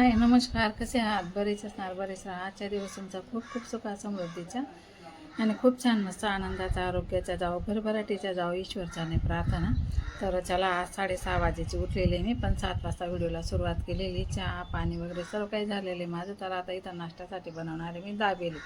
हाय नमस्कार. कसे आहात? बरेच असणार बरेच राहा आजच्या दिवस तुमचा खूप खूप सुखा समृद्धीचा आणि खूप छान मस्त आनंदाचा आरोग्याचा जाओ भरभराटीचा जावं ईश्वरचाने प्रार्थना. तर चला आज साडेसहा वाजेची उठलेली मी पण सात वाजता व्हिडिओला सुरुवात केलेली. चहा पाणी वगैरे सर्व काही झालेले माझं. तर आता इथं नाश्त्यासाठी बनवणारे मी दाबेली.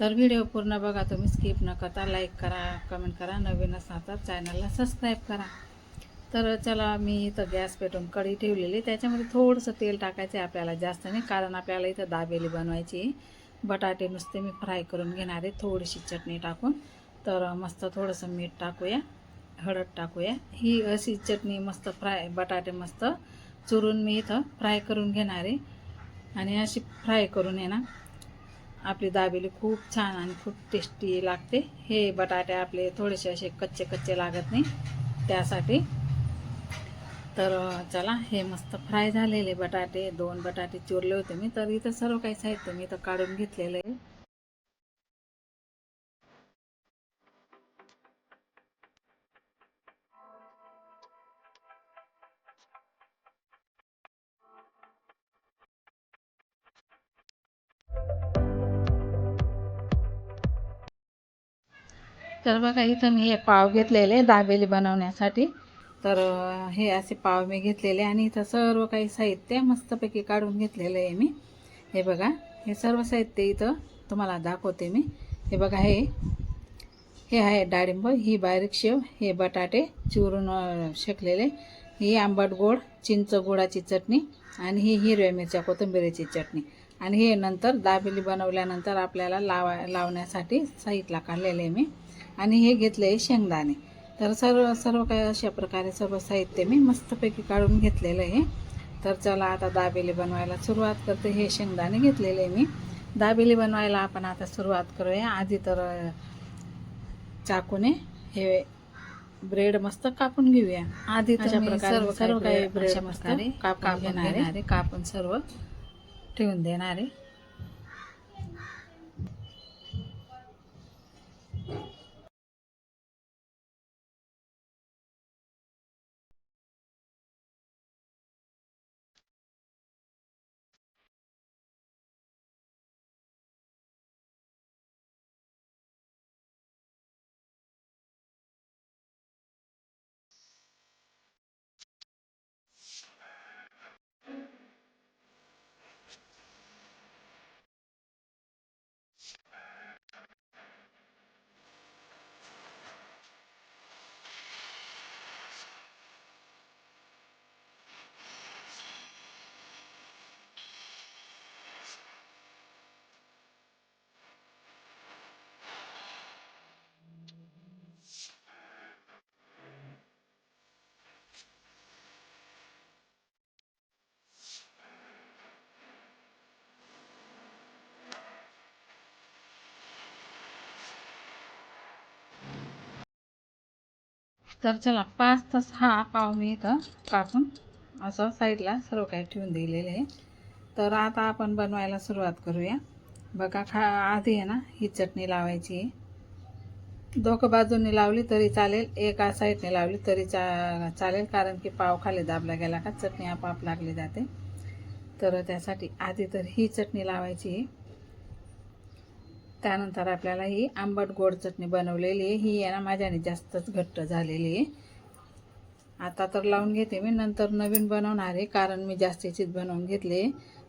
तर व्हिडिओ पूर्ण बघा तुम्ही स्किप न करता लाईक करा कमेंट करा. नवीन असणार तर चॅनलला सबस्क्राईब करा. तर चला मी इथं गॅस पेटून कढी ठेवलेली. त्याच्यामध्ये थोडंसं तेल टाकायचं आहे आपल्याला जास्त नाही कारण आपल्याला इथं दाबेली बनवायची बटाटे नुसते मी फ्राय करून घेणार आहे थोडीशी चटणी टाकून. तर मस्त थोडंसं मीठ टाकूया हळद टाकूया. ही अशी चटणी मस्त फ्राय बटाटे मस्त चुरून मी इथं फ्राय करून घेणार आहे. आणि अशी फ्राय करून आहे ना आपली दाबेली खूप छान आणि खूप टेस्टी लागते. हे बटाटे आपले थोडेसे असे कच्चे कच्चे लागत नाही त्यासाठी तर चला हे मस्त फ्राय झालेले बटाटे दोन बटाटे चुरले होते मी तर इथं सर्व काही साहित्य मी तर काढून घेतलेलं आहे. तर बघा इथं मी हे पाव घेतलेले दाबेली बनवण्यासाठी. तर हे असे पाव मी घेतलेले आणि इथं सर्व काही साहित्य मस्तपैकी काढून घेतलेलं आहे मी. हे बघा हे सर्व साहित्य इथं तुम्हाला दाखवते मी. हे बघा हे हे आहे डाळिंब ही बारीक शेव हे बटाटे चिरून शेकलेले. ही आंबट गोड चिंच गोडाची चटणी आणि ही हिरव्या मिरच्या कोथिंबिरीची चटणी. आणि हे नंतर दाबेली बनवल्यानंतर आपल्याला लावा लावण्यासाठी साहित्य काढलेले आहे मी. आणि हे घेतले आहे शेंगदाणे. तर सर्व सर्व काही अशा प्रकारे सर्व साहित्य मी मस्तपैकी काढून घेतलेलं आहे. तर चला आता दाबेली बनवायला सुरुवात करते. हे शेंगदाणे घेतलेले आहे मी. दाबेली बनवायला आपण आता सुरुवात करूया. आधी तर चाकूने हे ब्रेड मस्त कापून घेऊया. आधी अशा प्रकारे सर्व सर्व काही ब्रेड मस्त कापून घेणार कापून सर्व ठेवून देणार आहे तर चला पाच तास हा पाव मी इथं कापून असं साईडला सर्व काही ठेवून दिलेले आहे. तर आता आपण बनवायला सुरुवात करूया. बघा खा आधी आहे ना ही चटणी लावायची आहे. दोघं बाजूंनी लावली तरी चालेल एका साईडने लावली तरी चा चालेल कारण की पाव खाली दाबला गेला का चटणी आपोआप लागली जाते. तर त्यासाठी आधी तर ही चटणी लावायची आहे. त्यानंतर आपल्याला ही आंबट गोड चटणी बनवलेली आहे. ही आहे ना माझ्याने जास्तच घट्ट झालेली आहे. आता तर लावून घेते मी नंतर नवीन बनवणार आहे कारण मी जास्तीचीच बनवून घेतले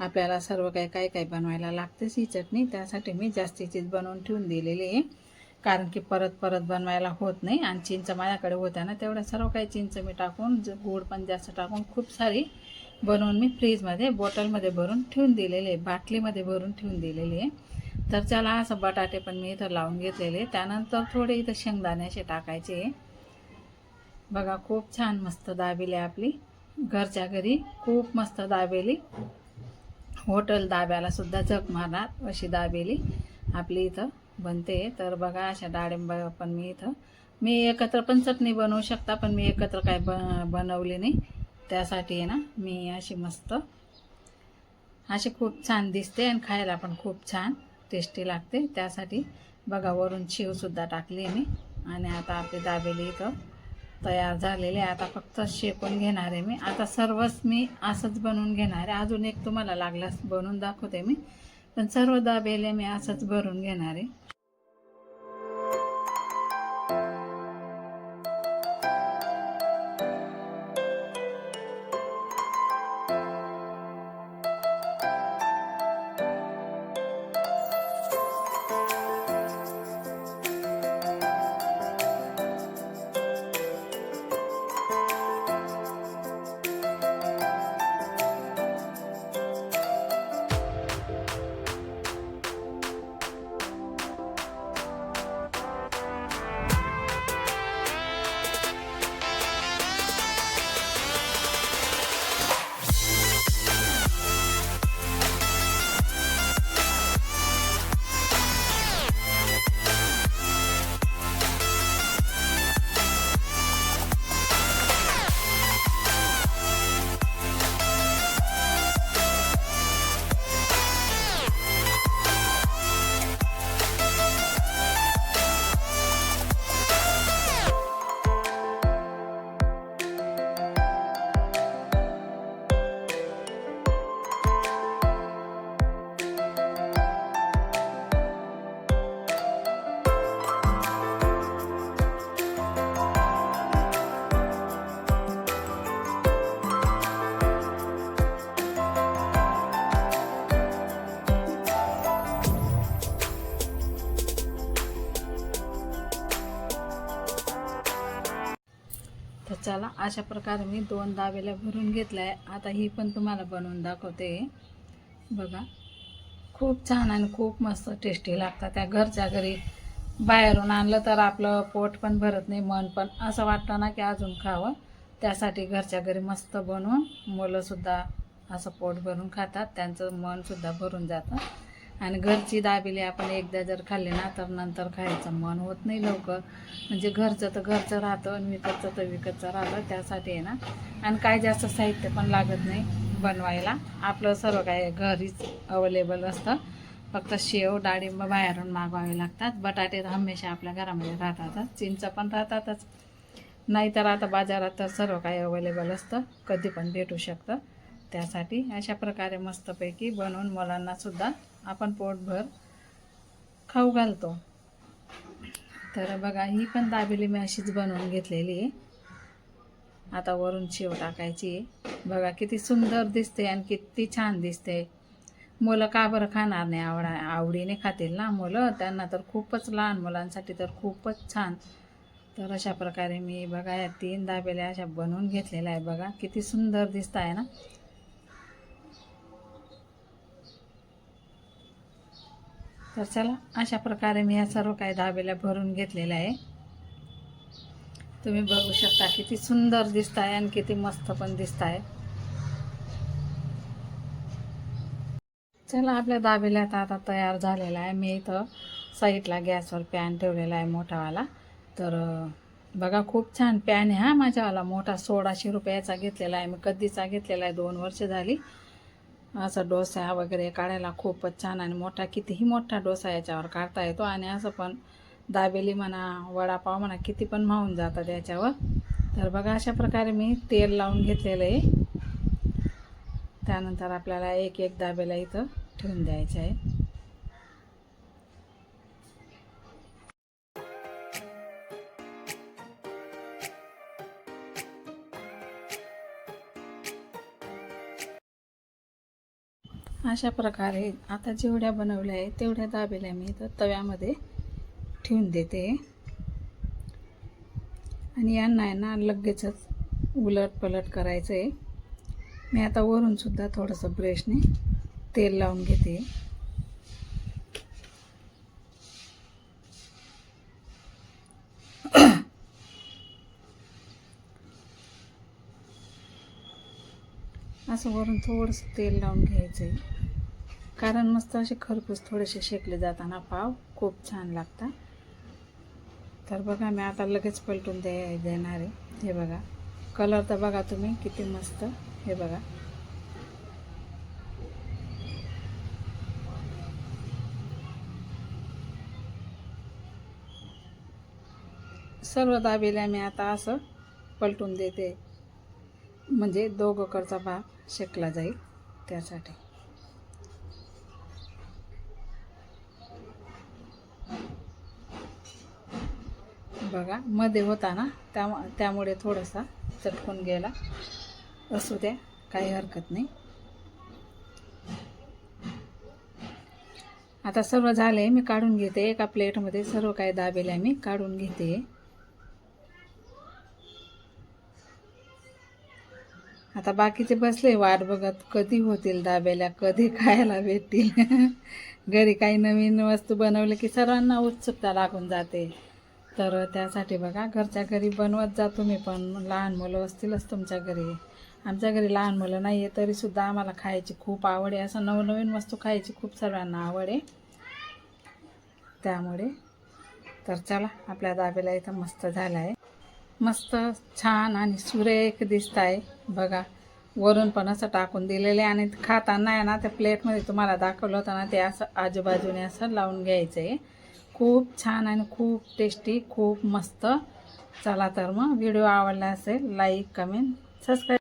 आपल्याला सर्व काही काय काय बनवायला लागतेच ही चटणी त्यासाठी मी जास्तीचीच बनवून ठेवून दिलेली आहे. कारण की परत परत बनवायला होत नाही आणि चिंच माझ्याकडे होत्या ना तेवढ्या सर्व काही चिंच मी टाकून ज- गोड पण जास्त टाकून खूप सारी बनवून मी फ्रीजमध्ये बॉटलमध्ये भरून ठेवून दिलेली आहे बाटलीमध्ये भरून ठेवून दिलेली आहे. तर चला असं बटाटे पण मी इथं लावून घेतलेले. त्यानंतर थोडे इथं शेंगदाणे असे टाकायचे. बघा खूप छान मस्त दाबेली आपली. घरच्या घरी खूप मस्त दाबेली. हॉटेल दाब्याला सुद्धा झक मारणार अशी दाबेली आपली इथं बनते. तर बघा अशा डाळिंब पण मी इथं. मी एकत्र पण चटणी बनवू शकता पण मी एकत्र काय ब बनवली नाही. त्यासाठी आहे ना मी अशी मस्त अशी खूप छान दिसते आणि खायला पण खूप छान. टेस्टी लागते. त्यासाठी बघा वरून शिवसुद्धा टाकली मी. आणि आता आपली दाबेली इथं तयार झालेले आहे. आता फक्त शेकून घेणार आहे मी. आता सर्वच मी असंच बनवून घेणार आहे. अजून एक तुम्हाला लागलास बनवून दाखवते मी. पण सर्व दाबेले मी असंच भरून घेणार आहे. चला अशा प्रकारे मी दोन दाबेल्या भरून घेतल्या. आहे आता ही पण तुम्हाला बनवून दाखवते. बघा खूप छान आणि खूप मस्त टेस्टी लागतात त्या घरच्या घरी. बाहेरून आणलं तर आपलं पोट पण भरत नाही मन पण. असं वाटतं ना की अजून खावं. त्यासाठी घरच्या घरी मस्त बनवून मुलंसुद्धा असं पोट भरून खातात. त्यांचं मनसुद्धा भरून जातं. आणि घरची दाबेली आपण एकदा जर खाल्ली ना तर नंतर खायचं. मन होत नाही लवकर. म्हणजे घरचं तर घरचं राहतं आणि विकतचं तर विकतचं राहतं त्यासाठी आहे ना. आणि काय जास्त साहित्य पण लागत नाही बनवायला. आपलं सर्व काय घरीच अवेलेबल असतं. फक्त शेव डाळिंब बाहेरून मागवावे लागतात. बटाटे तर हमेशा आपल्या घरामध्ये राहतातच. चिंच पण राहतातच. नाहीतर आता बाजारात तर सर्व काही अवेलेबल असतं. कधी पण भेटू शकतं. त्यासाठी अशा प्रकारे मस्तपैकी बनवून मुलांनासुद्धा आपण पोटभर खाऊ घालतो. तर बघा ही पण दाबेली मी अशीच बनवून घेतलेली आहे. आता वरून शेव टाकायची आहे. बघा किती सुंदर दिसते आणि किती छान दिसते. मुलं का बरं खाणार नाही? आवडा आवडीने खातील ना मुलं? त्यांना तर खूपच लहान मुलांसाठी तर खूपच छान. तर अशा प्रकारे मी बघा या तीन दाबेल्या अशा बनवून घेतलेल्या आहे बघा किती सुंदर दिसत आहे ना? तर चला अशा प्रकारे मी या सर्व काही दाबेल्या भरून घेतलेला आहे. तुम्ही बघू शकता किती सुंदर दिसत आहे आणि किती मस्त पण दिसत आहे चला आपल्या दाबेल्यात आता तयार झालेला आहे. मी इथं साईडला गॅसवर पॅन ठेवलेला आहे मोठावाला. तर बघा खूप छान पॅन आहे हा माझ्यावाला. मोठा सोळाशे रुपयाचा घेतलेला आहे. मी कधीचा घेतलेला आहे? दोन वर्ष झाली. असं डोसा वगैरे काढायला खूपच छान आणि मोठा कितीही मोठा डोसा याच्यावर काढता येतो आणि असं पण दाबेली म्हणा वडापाव म्हणा किती पण मावून जातात याच्यावर. तर बघा अशा प्रकारे मी तेल लावून घेतलेलं आहे. त्यानंतर आपल्याला एक एक दाबेला इथं ठेवून द्यायचं आहे. अशा प्रकारे आता जेवढ्या बनवल्या आहे तेवढ्या दाबेल्या मी तर तव्यामध्ये ठेवून देते. आणि यांना आहे ना लगेचच उलट पलट करायचं आहे मी आता वरूनसुद्धा थोडंसं ब्रशने तेल लावून घेते. असं वरून थोडंसं तेल लावून घ्यायचं आहे कारण मस्त असे खरपूस थोडेसे शेकले जाताना पाव खूप छान लागतात. तर बघा मी आता लगेच पलटून दे देणार आहे. हे बघा कलर तर बघा तुम्ही किती मस्त. हे बघा. सर्व दाबेल्या मी आता असं पलटून देते. म्हणजे दोघंकडचा भाग शेकला जाईल त्यासाठी. बघा मध्ये होता ना त्या त्यामुळे थोडासा चटकून गेला. असू द्या काही हरकत नाही. आता सर्व झाले मी काढून घेते. एका प्लेटमध्ये सर्व काही दाबेल्या मी काढून घेते. आता बाकीचे बसले वाट बघत कधी होतील दाबेल्या कधी खायला भेटतील. घरी काही नवीन वस्तू बनवले की सर्वांना उत्सुकता लागून जाते. तर त्यासाठी बघा घरच्या घरी बनवत जा तुम्ही पण लहान मुलं असतीलच तुमच्या घरी. आमच्या घरी लहान मुलं नाही आहे तरीसुद्धा आम्हाला खायची खूप आवड आहे. असं नवनवीन वस्तू खायची खूप सर्वांना आवड आहे. त्यामुळे तर चला आपल्या दाबेला इथं मस्त झाला आहे मस्त छान आणि सुरेख दिसत आहे बघा वरून पण असं टाकून दिलेले आणि खाताना आहे ना त्या प्लेटमध्ये तुम्हाला दाखवलं होतं ना ते असं आजूबाजूने असं लावून घ्यायचं आहे खूप छान आणि खूप टेस्टी खूप मस्त. चला तर मग व्हिडिओ आवडला असेल लाईक कमेंट सबस्क्राईब